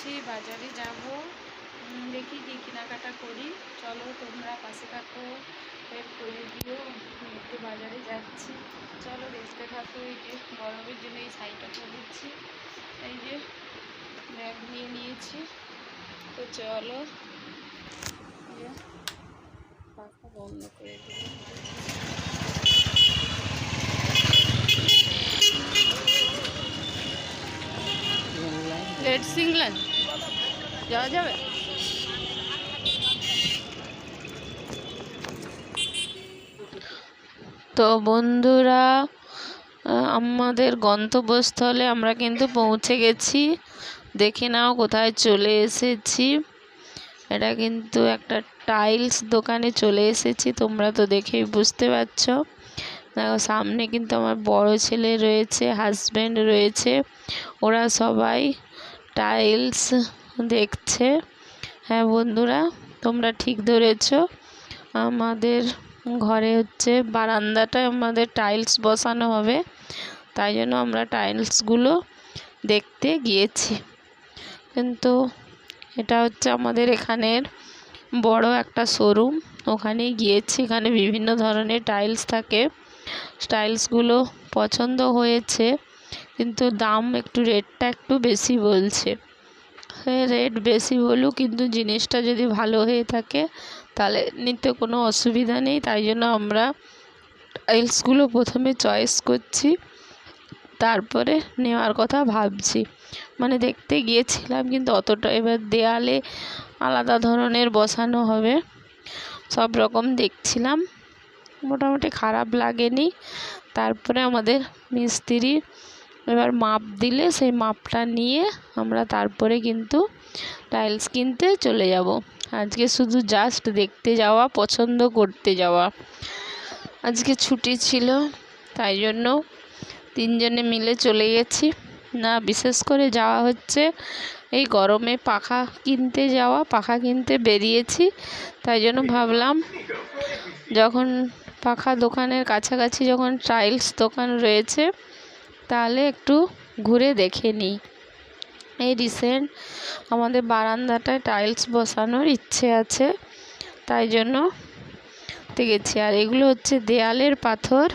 যাচ্ছি বাজারে যাব। দেখি কি কেনাকাটা করি। চলো তোমরা পাশে থাকো হেল্প করে দিও। একটু বাজারে যাচ্ছি। চলো দেখতে থাকো এই যে গরমের জন্য এই শাড়িটা পরেছি। এই যে ব্যাগ নিয়ে নিয়েছি। তো চলো। বন্ধ করে দিলাম। যাওয়া যাবে? তো বন্ধুরা আমাদের গন্তব্যস্থলে আমরা কিন্তু পৌঁছে গেছি। দেখে নাও কোথায় চলে এসেছি। এটা কিন্তু একটা টাইলস দোকানে চলে এসেছি, তোমরা তো দেখেই বুঝতে পারছ। দেখো, সামনে কিন্তু আমার বড় ছেলে রয়েছে, হাজব্যান্ড রয়েছে, ওরা সবাই টাইলস দেখছে। হ্যাঁ বন্ধুরা, তোমরা ঠিক ধরেছো। আমাদের ঘরে হচ্ছে বারান্দাটায় আমাদের টাইলস বসানো হবে। তাই জন্য আমরা টাইলসগুলো দেখতে গিয়েছি। কিন্তু এটা হচ্ছে আমাদের এখানের বড় একটা শোরুম ওখানেই গিয়েছি, এখানে বিভিন্ন ধরনের টাইলস থাকে। টাইলসগুলো পছন্দ হয়েছে। কিন্তু দাম একটু রেটটা একটু বেশি বলছে। হ্যাঁ রেট বেশি বলুক, কিন্তু জিনিসটা যদি ভালো হয়ে থাকে, তাহলে নিতে কোনো অসুবিধা নেই। তাই জন্য আমরা টাইলসগুলো প্রথমে চয়েস করছি, তারপরে নেওয়ার কথা ভাবছি। মানে দেখতে গিয়েছিলাম, কিন্তু অতটা এবার দেয়ালে আলাদা ধরনের বসানো হবে। সব রকম দেখছিলাম, মোটামুটি খারাপ লাগেনি। তারপরে আমাদের মিস্ত্রি এবার মাপ দিলে সেই মাপটা নিয়ে আমরা তারপরে কিন্তু টাইলস কিনতে চলে যাব। আজকে শুধু জাস্ট দেখতে যাওয়া, পছন্দ করতে যাওয়া। আজকে ছুটি ছিল, তাই জন্য তিনজনে মিলে চলে গেছি। না, বিশেষ করে যাওয়া হচ্ছে এই গরমে পাখা কিনতে যাওয়া, পাখা কিনতে বেরিয়েছি। তাই জন্য ভাবলাম যখন পাখা দোকানের কাছাকাছি যখন টাইলস দোকান রয়েছে তাহলে একটু ঘুরে দেখে নিই। এই রিসেন্ট আমাদের বারান্দাটায় টাইলস বসানোর ইচ্ছে আছে, তাই জন্য গেছি। আর এগুলো হচ্ছে দেয়ালের পাথর।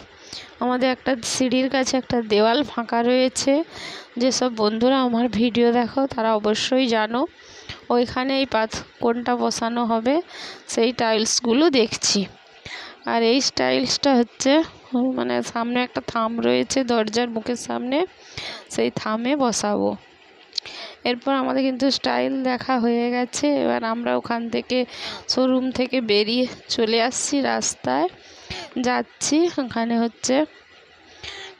আমাদের একটা সিঁড়ির কাছে একটা দেওয়াল ফাঁকা রয়েছে। যেসব বন্ধুরা আমার ভিডিও দেখো, তারা অবশ্যই জানো। ওইখানে এই পাথ, কোনটা বসানো হবে, সেই টাইলসগুলো দেখছি। আর এই টাইলসটা হচ্ছে মানে সামনে একটা থাম রয়েছে দরজার মুখের সামনে, সেই থামে বসাবো। এরপর আমাদের কিন্তু স্টাইল দেখা হয়ে গেছে, এবার আমরা ওখান থেকে শোরুম থেকে বেরিয়ে চলে আসছি রাস্তায়। যাচ্ছি, ওখানে হচ্ছে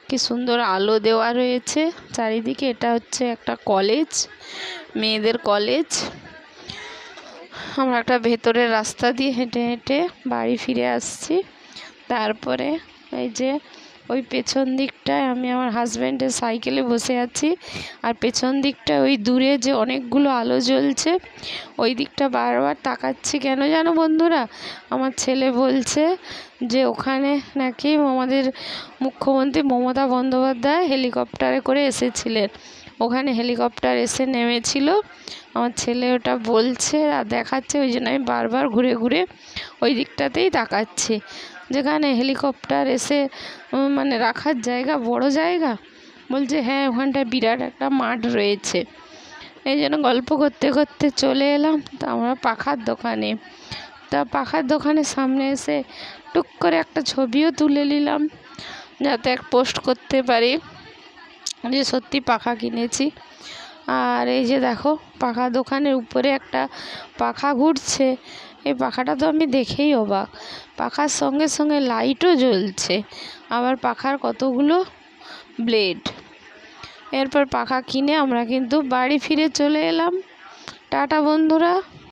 কি সুন্দর আলো দেওয়া রয়েছে, চারিদিকে এটা হচ্ছে একটা কলেজ মেয়েদের কলেজ আমরা একটা ভেতরের রাস্তা দিয়ে হেঁটে হেঁটে বাড়ি ফিরে আসছি, তারপরে এই যে, ওই পেছন দিকটায় আমি আমার হাজব্যান্ডের সাইকেলে বসে আছি। আর পেছন দিকটা ওই দূরে যে অনেকগুলো আলো জ্বলছে, ওই দিকটা বারবার তাকাচ্ছি কেন জানো বন্ধুরা? আমার ছেলে বলছে যে, ওখানে নাকি আমাদের মুখ্যমন্ত্রী মমতা বন্দ্যোপাধ্যায় হেলিকপ্টারে করে এসেছিলেন। ওখানে হেলিকপ্টার এসে নেমেছিল। আমার ছেলে ওটা বলছে আর দেখাচ্ছে, ওই জন্য আমি বারবার ঘুরে ঘুরে ওই দিকটাতেই তাকাচ্ছি। যেখানে হেলিকপ্টার এসে মানে রাখার জায়গা, বড় জায়গা? বলছে হ্যাঁ ওখানটায় বিরাট একটা মাঠ রয়েছে। এই জন্য গল্প করতে করতে চলে এলাম। তা আমরা পাখার দোকানে। তা পাখার দোকানের সামনে এসে টুক করে একটা ছবিও তুলে নিলাম, যাতে এক পোস্ট করতে পারি। যে সত্যি পাখা কিনেছি। আর এই যে দেখো, পাখা দোকানের উপরে একটা পাখা ঘুরছে। এই পাখাটা তো আমি দেখেই অবাক। পাখার সঙ্গে সঙ্গে লাইটও জ্বলছে। আবার পাখার কতগুলো ব্লেড। এরপর পাখা কিনে আমরা কিন্তু বাড়ি ফিরে চলে এলাম। টাটা বন্ধুরা।